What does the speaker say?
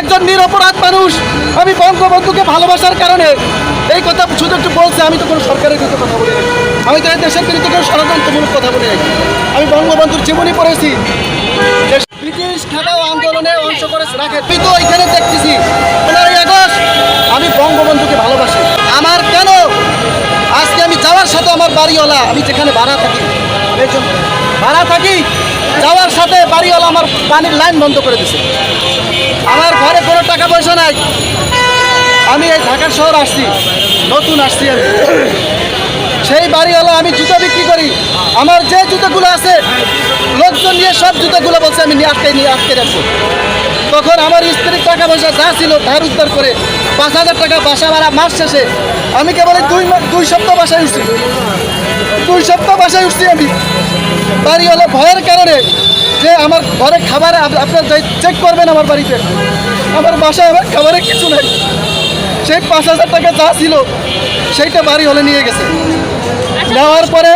একজন নিরপরাধ মানুষ। আমি বঙ্গবন্ধুকে ভালোবাসার কারণে এই কথা শুধু একটু বলছে, আমি তো কোনো সরকারের বিরুদ্ধে কথা বলি আমি তো দেশের বিরুদ্ধে কোনো ষড়যন্ত্রমূলক কথা বলি আমি বঙ্গবন্ধুর জীবনী পড়েছি। ব্রিটিশ আন্দোলনে অংশ করে রাখে। তুই তো এখানে দেখতেছি আগস্ট আমি বঙ্গবন্ধুকে ভালোবাসি। আমার কেন? আজকে আমি যাওয়ার সাথে আমার বাড়িওয়ালা, আমি যেখানে ভাড়া থাকি এই জন্য ভাড়া থাকি, যাওয়ার সাথে বাড়িওয়ালা আমার পানির লাইন বন্ধ করে দিছে। আমার টাকা পয়সা নাই। আমি এই ঢাকার শহর আসছি, নতুন আসছি আমি। সেই বাড়িওয়ালা আমি জুতো বিক্রি করি। আমার যে জুতোগুলো আছে, লোকজন নিয়ে সব জুতোগুলো বলছে, আমি নিয়ে আটকে নিয়ে আটকে রাখব তখন আমার স্ত্রীর টাকা পয়সা যা ছিল ধার উদ্ধার করে পাঁচ হাজার টাকা বাসা ভাড়া মাস শেষে আমি কেবল দুই দুই সপ্তাহ বাসায় উঠছি। দুই সপ্তাহ বাসায় উঠছি আমি। বাড়িওয়ালা ভয়ের কারণে যে আমার ঘরে খাবার আপ- আপনার চেক করবেন আমার বাড়িতে আমার বাসায় আমার খাবারে কিছু নাই। সেই পাঁচ হাজার টাকা যা ছিল সেইটা বাড়ি হলে নিয়ে গেছে। নেওয়ার পরে